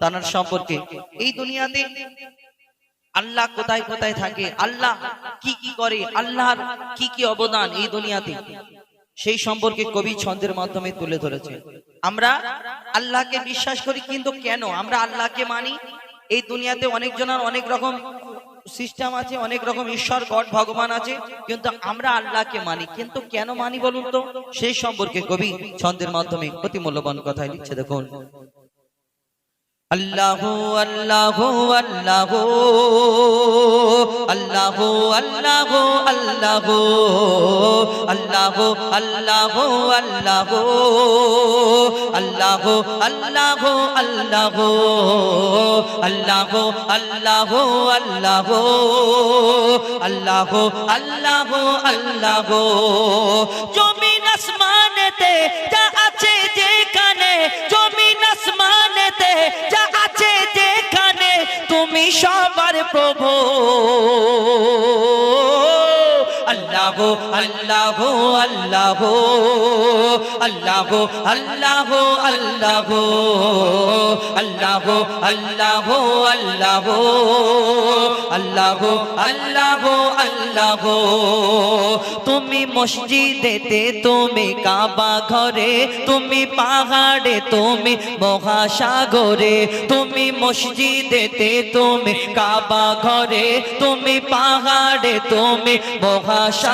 তানার সম্পর্কে। এই দুনিয়াতে আল্লাহ কোথায় কোথায় থাকে? আল্লাহ কি কি করে? আল্লাহর কি কি অবদান এই দুনিয়াতে? সেই সম্পর্কে কবি ছন্দের মাধ্যমে তুলে ধরেছে। আমরা আল্লাহকে বিশ্বাস করি, কিন্তু কেন? আমরা আল্লাহকে মানি? এই দুনিয়াতে অনেক জনের অনেক রকম সিস্টেম আছে, অনেক রকম ঈশ্বর, গড, ভগবান আছে, কিন্তু আমরা আল্লাহকে মানি। কিন্তু কেন মানি বলুন তো? সেই সম্পর্কে কবি ছন্দের মাধ্যমে অতি মূল্যবান কথাই লিখছে, দেখুন। আল্লাহ আল্লাহ আল্লাহ আল্লাহ আল্লাহ আল্লাহ আল্লাহ আল্লাহ আল্লাহ আল্লাহ আল্লাহ আল্লাহ আল্লাহ আল্লাহ আল্লাহ আল্লাহ আল্লাহ আল্লাহ। জমিন আসমানেতে যা আছে যেখানে সবার প্রভু। আল্লাহ আল্লাহ আল্লাহ আল্লাহ আল্লাহ আল্লাহ আল্লাহ আল্লাহ আল্লাহ আল্লাহ আল্লাহ আল্লাহ তুমি মসজিদেতে তুমি কাবা ঘরে তুমি পাহাড়ে তুমি মহাসাগরে তুমি মসজিদেতে তুমি কাবা ঘরে তুমি পাহাড়ে তুমি মহাসাগরে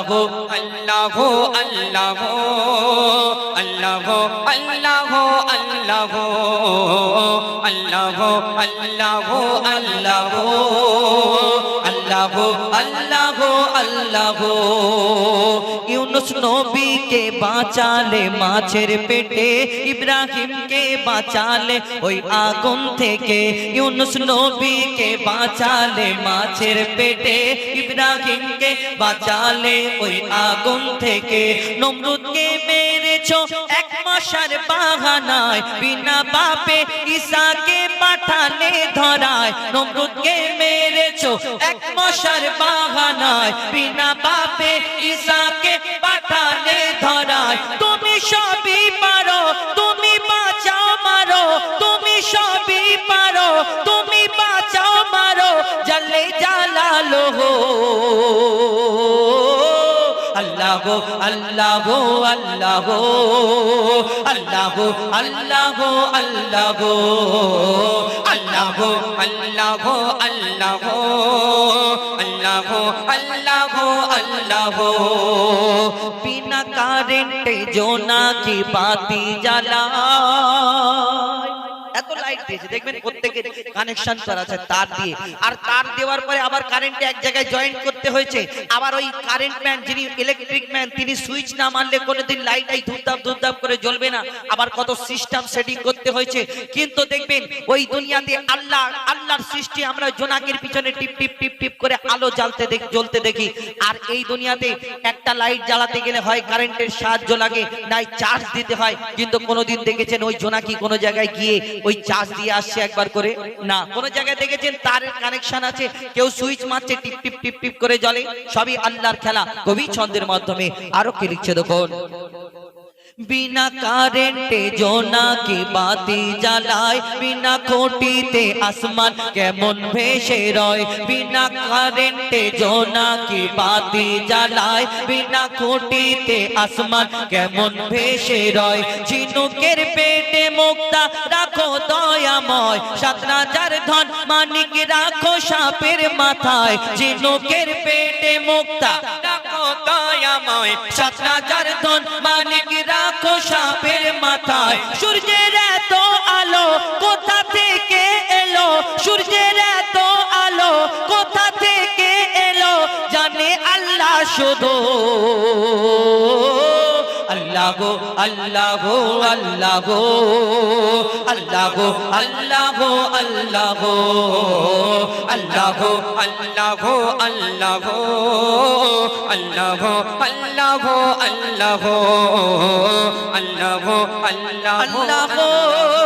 আল্লাহ আল্লাহ আল্লাহ আল্লাহ আল্লাহ আল্লাহ আল্লাহ আল্লাহ আল্লাহ আল্লাহ আল্লাহ আল্লাহ ইউনুস নবীকে বাঁচালে মাছের পেটে, ইব্রাহিমকে বাঁচালে ওই আগুন থেকে, ইউনুস নবীকে বাঁচালে মাছের পেটে, ইব্রাহিমকে বাঁচালে ওই আগুন থেকে। নমরুদকে মেরেছ এক মশার বাহানায়, বিনা বাপে ঈসাকে পাঠালে ধরায়। নমরুদকে মেরেছ এক মশার বাহানায়, বিনা বাপে ঈসাকে আল্লাহ আল্লাহ আল্লাহ আল্লাহ আল্লাহ আল্লাহ আল্লাহ আল্লাহ আল্লাহ আল্লাহ আল্লাহ আল্লাহ বিনা কারেন্টে জোনাকি বাতি জ্বালা লাইট দিয়েছে। দেখবেন প্রত্যেকের কানেকশন করা আছে তার দিয়ে। আর তার দেওয়ার পরে আবার কারেন্টে এক জায়গায় জয়েন করতে হয়েছে। আবার ওই কারেন্ট ম্যান যিনি ইলেকট্রিক ম্যান তিনি সুইচ না মারলে কোনোদিন লাইট এই ধূপধাপ ধূপধাপ করে জ্বলবে না। আবার কত সিস্টেম সেটিং করতে হয়েছে। কিন্তু দেখবেন ওই দুনিয়াতে আল্লাহ আল্লাহর সৃষ্টি আমরা জোনাকের পিছনে টিপ টিপ টিপ টিপ করে আলো জ্বালতে দেখ জ্বলতে দেখি। আর এই দুনিয়াতে একটা লাইট জ্বালাতে গেলে হয় কারেন্টের সাহায্য লাগে নাই চার্জ দিতে হয়। কিন্তু কোনোদিন দেখেছেন ওই জোনাকি কোনো জায়গায় গিয়ে ওই চার্জ দিয়ে আসছে একবার করে। না, কোন জায়গায় দেখেছেন তার কানেকশন আছে? কেউ সুইচ মারছে, টিপ টিপ টিপ টিপ করে জ্বলে সবই আল্লাহর খেলা। কবি ছন্দের মাধ্যমে। আরও কি লিখছে দেখুন। বিনা কারেন্টে জোনাকি বাতি জ্বালায়, বিনা খুঁটিতে আসমান কেমন ভেসে রয়। বিনা কারেন্টে জোনাকি বাতি জ্বালায়, বিনা খুঁটিতে আসমান কেমন ভেসে রয়। ঝিনুকের পেটে মুক্তা রাখো দয়াময়, সাত রাজার ধন মানিক রাখো সাপের মাথায়। ঝিনুকের পেটে মুক্তা দয়াময় সাত রাজার ধন মানিক রাখো সাপের মাথায়। সূর্যের এত আলো কোথা থেকে এলো? সূর্যের এত আলো কোথা থেকে এলো? জানে আল্লাহ শুধু আল্লাহ আল্লাহ গো আল্লাহ গো আল্লাহ গো আল্লাহ গো আল্লাহ গো আল্লাহ গো আল্লাহ গো আল্লাহ আল্লাহ আল্লাহ আল্লাহ আল্লাহ আল্লাহ আল্লাহ। গো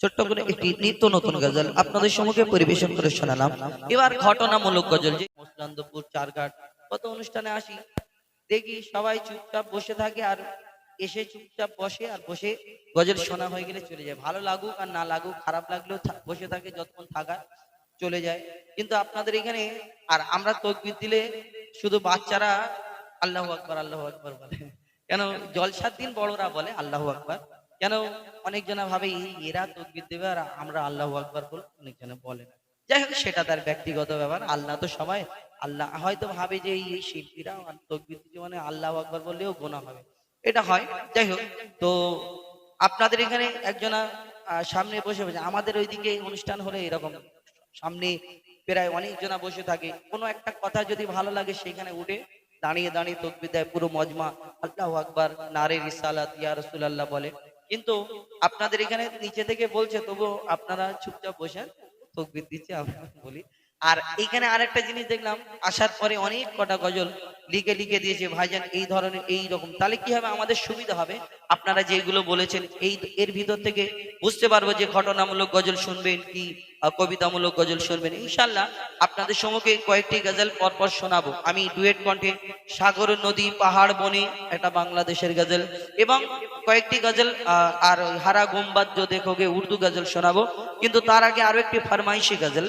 ছোট্ট করে একটি নিত্য নতুন গজল আপনাদের সম্মুখে পরিবেশন করে শোনালাম। এবার ঘটনামূলক গজল যে মসলান্দপুর চারঘাট কত অনুষ্ঠানে আসি। দেখি সবাই চুপচাপ বসে থাকে আর এসে চুপচাপ বসে আর বসে গজল শোনা হয়ে গেলে চলে যায়। ভালো লাগুক আর না লাগুক খারাপ লাগলেও বসে থাকে যতক্ষণ থাকা চলে যায়। কিন্তু আপনাদের এখানে আর আমরা তকবির দিলে শুধু বাচ্চারা আল্লাহ আকবর আল্লাহ আকবর বলে। কেন জলসার দিন বড়রা বলে আল্লাহ আকবর। কেন অনেকজনা ভাবে এরা তকবির দেবে আর আমরা আল্লাহ আকবর বল অনেকজনে বলে না। যাই হোক, সেটা তার ব্যক্তিগত ব্যাপার। আল্লাহ তো সবাই। আল্লাহ হয়তো ভাবে যে এই শিল্পীরা তকবির মানে আল্লাহ আকবর বললেও গোনা হবে। এটা হয়। যাই হোক, তো আপনাদের এখানে একজনা সামনে বসে বসে, আমাদের ওইদিকে অনুষ্ঠান হলে এরকম। সামনে প্রায় অনেকজনা বসে থাকে। কোনো একটা কথা যদি ভালো লাগে সেখানে উঠে দাঁড়িয়ে দাঁড়িয়ে তকবির দেয়। পুরো মজমা আল্লাহ আকবার, নারে রিসালাত, ইয়া রাসূলুল্লাহ বলে। কিন্তু আপনাদের এখানে নিচে থেকে বলছে, তবু আপনারা চুপচাপ বসে তকবির দিচ্ছে, আমরা বলি। আর এখানে আরেকটা জিনিস দেখলাম, আসার পরে অনেক কটা গজল লিখে লিখে দিয়েছে, ভাইজান, এই ধরনের, এই রকম। তাহলে কি হবে? আমাদের সুবিধা হবে। আপনারা যেগুলো বলেছেন, এই, এর ভিতর থেকে বুঝতে পারব যে ঘটনামূলক গজল শুনবেন কি কবিতামূলক গজল শুনবেন। ইনশাল্লাহ আপনাদের সম্মুখে কয়েকটি গজল পরপর শোনাবো। আমি ডুয়েট কণ্ঠে সাগর নদী পাহাড় বনে, এটা বাংলাদেশের গজল, এবং কয়েকটি গজল আর হারা গুম্বাদ যো দেখোগে উর্দু গজল শোনাবো। কিন্তু তার আগে আরও একটি ফরমাইশি গজল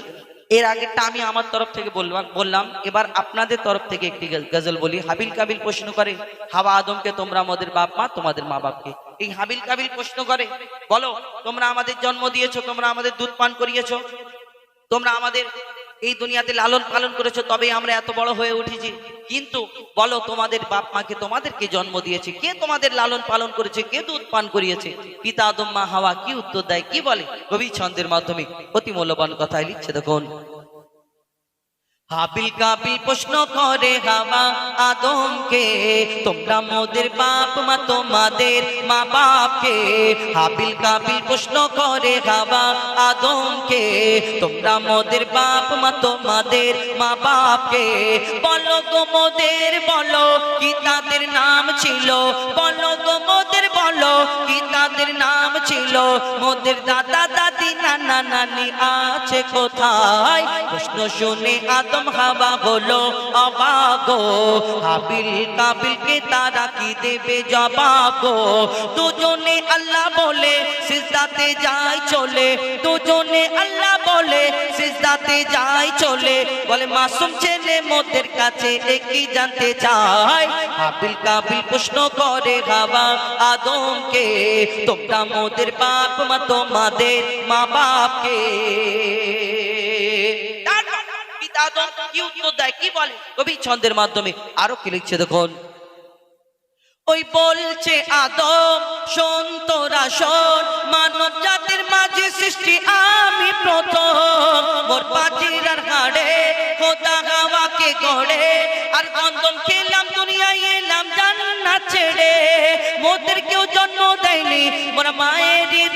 এর আগেরটা আমি আমার তরফ থেকে বললাম বললাম, এবার আপনাদের তরফ থেকে একটি গজ- গজল বলি। হাবিল কাবিল প্রশ্ন করে, হাওয়া আদমকে তোমরা আমাদের বাপ মা, তোমাদের মা বাপকে। এই হাবিল কাবিল প্রশ্ন করে, বলো, তোমরা আমাদের জন্ম দিয়েছ, তোমরা আমাদের দুধ পান করিয়েছো, তোমরা আমাদের এই দুনিয়াতে লালন পালন করেছ, তবে আমরা এত বড় হয়ে উঠেছি। কিন্তু বলো, তোমাদের বাপ মাকে তোমাদেরকে জন্ম দিয়েছে? কে তোমাদের লালন পালন করেছে? কে দুধ পান করিয়েছে? পিতা আদম মা হাওয়া কি উত্তর দেয়? কি বলে? কবি ছন্দের মাধ্যমে অতি মূল্যবান কথায় লিখছে দেখুন। হাবিল কাবিল প্রশ্ন করে হাওয়া আদমকে, তোমরা মোদের বাপ, মা তোমাদের মা বাপকে হাবিল কাবিল প্রশ্ন করে হাওয়া আদমকে, তোমরা মোদের বাপ, মা তোমাদের মা বাপকে বলো গো মোদের, বলো কি তাদের নাম ছিল? বলো গো মোদের বলো কি তাদের নাম ছিল? মোদের দাদা, দাদি, নানা, নানি আছে কোথায়? প্রশ্ন শুনে আদম হাওয়া হলো অবাগো হাবিল কাবিলকে তারা কি দেবে জবাব? দুজনে আল্লাহ বলে, সিজদাতে যায় চলে। দুজনে আল্লাহ বলে সিজদাতে যায় চলে। বলে, মাসুম ছেলে মোদের কাছে একই জানতে চায় হাবিল কাবিল প্রশ্ন করে হাওয়া আদমকে, তোমরা মোদের বাপ, মা তোমাদের মা বাপকে কি উত্তর দেয়? কি বলে? কবি ছন্দের মাধ্যমে। আরও কি লিখছে দেখুন? ওই বলছে আদম, শোন তোরা মানব জাতির মাঝে সৃষ্টি আমি প্রথম। মোর আর হাড়ে খোদা গাওয়াকে গড়ে। আর গন্ধম খেলাম, দুনিয়ায় এলাম জান্নাত ছেড়ে। মোদের কেউ জন্ম দেয়নি, মোরা মায়েরই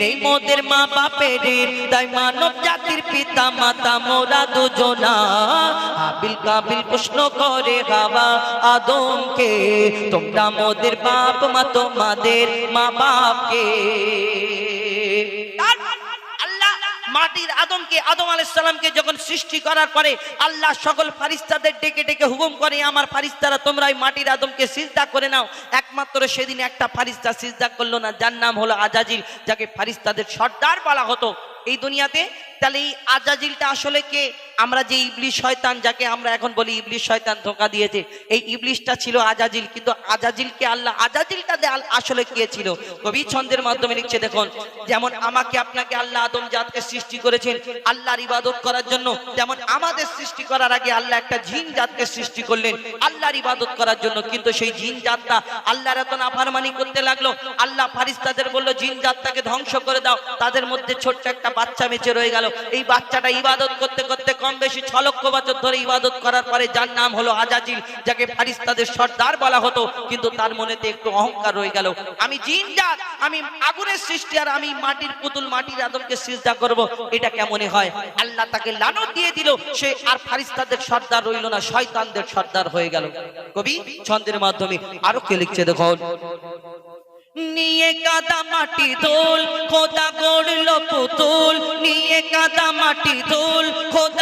নেই মোদের মা বাপের, তাই মানব জাতির পিতা, মাতা, মোরা দুজনা। হাবিল কাবিল প্রশ্ন করে বাবা আদমকে, তোমরা মোদের বাপ, মা, তোমাদের মা বাপকে মাটির আদমকে, আদম আলাইসাল্লামকে যখন সৃষ্টি করার পরে আল্লাহ সকল ফারিস্তাদের ডেকে ডেকে হুকুম করে, আমার ফারিস্তারা তোমরা ওই মাটির আদমকে সিজদা করে নাও। একমাত্র সেদিন একটা ফারিস্তা সিজদা করল না। যার নাম হলো আজাজিল, যাকে ফারিস্তাদের সর্দার বলা হতো। এই দুনিয়াতে তাহলে এই আজাজিলটা আসলে কে? আমরা যে ইবলিশ শয়তান যাকে আমরা এখন বলি ইবলিশ শয়তান ধোকা দিয়েছে, এই ইবলিশটা ছিল আজাজিল, কিন্তু আজাজিলকে আল্লাহ আজাজিলটা আসলে কে ছিল? কবি ছন্দের মাধ্যমে লিখছে, দেখুন, যেমন আমাকে আপনাকে আল্লাহ আদম জাতকে সৃষ্টি করেছেন, আল্লাহর ইবাদত করার জন্য, যেমন আমাদের সৃষ্টি করার আগে আল্লাহ একটা জিন জাতকে সৃষ্টি করলেন, আল্লাহর ইবাদত করার জন্য, কিন্তু সেই জিন জাতটা আল্লাহর এত নাফারমানি করতে লাগল, আল্লাহ ফারিস্তাদের বলল, জিন জাতটাকে ধ্বংস করে দাও, তাদের মধ্যে ছোট্ট একটা বাচ্চা বেঁচে রয়ে গেল, এই বাচ্চাটা ইবাদত করতে করতে কম বেশি ছ লক্ষ বছর ধরে ইবাদত করার পরে যার নাম হলো আজাজিল, যাকে ফারিস্তাদের সর্দার বলা হতো, কিন্তু তার মনেতে একটু অহংকার রয়ে গেল। আমি জিন জাত, আমি আগুনের সৃষ্টি আর আমি মাটির পুতুল, মাটির আদমকে সিজদা করব, এটা কেমনে হয়? আল্লাহ তাকে লানত দিয়ে দিল, সে আর ফারিস্তাদের সর্দার রইল না, শয়তানদের সর্দার হয়ে গেল। কবি, ছন্দের মাধ্যমে আরও কে লিখছে দেখো নিয়ে কাদা মাটি দোল খোদা গড়ল পুতুল, নিয়ে কাদা মাটি দোল খোদা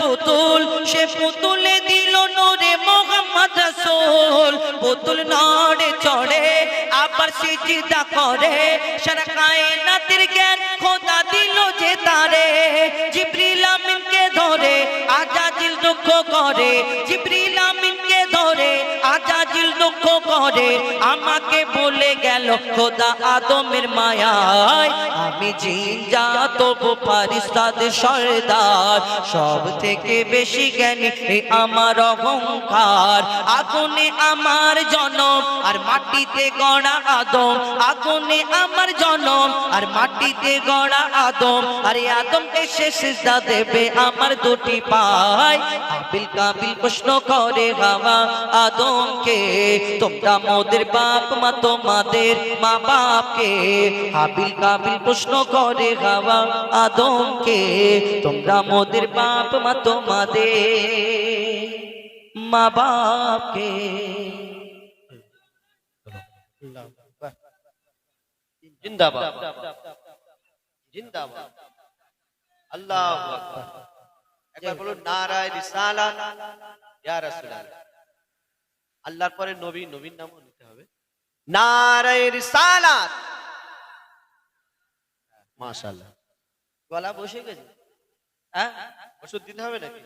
পুতুল, সে পুতুলে দিল নোরে মোহাম্মদ রাসূল। পুতুল নড়ে চড়ে, আবার সিজদা করে। সারা কায়নাতের জ্ঞান খোদা দিল যে তারে। জিবরিল আমিনকে ধরে, আজাজিল দুঃখ করে। জিবরিল আমিনকে ধরে, আজাজিল দুঃখ করে। আমাকে বলে গেল খোদা আদমের মায়ায়, আমি জিন যা তবু ফারিস্তাদের সর্দার, সব থেকে বেশি জ্ঞানী আমার অহংকার। আগুনে আমার জনম আর মাটিতে গড়া আদম। আগুনে আমার জনম আর মাটিতে গড়া আদম। আর আদমকে সিজদা দেবে আমার দুটি পায়। আবিল কাবিল প্রশ্ন করে হাওয়া আদমকে, তোমরা মোদের বাপ মা তোমাদের মা বাপকে হাবিল কাবিল প্রশ্ন করে হাওয়া আদমকে, তোমরা মোদের বাপ, মা তোমাদের মা বাপকে জিন্দাবাদ। জিন্দাবাদ। আল্লাহ একবার বলুন, নারায় রিসালাত। ইয়া রাসূলুল্লাহ। আল্লাহর পরে নবী, নবীর নামও নিতে হবে। নারায় রিসালাত। মাশাআল্লাহ। গলা বসে গেছে। হ্যাঁ? ওষুধ দিতে হবে নাকি?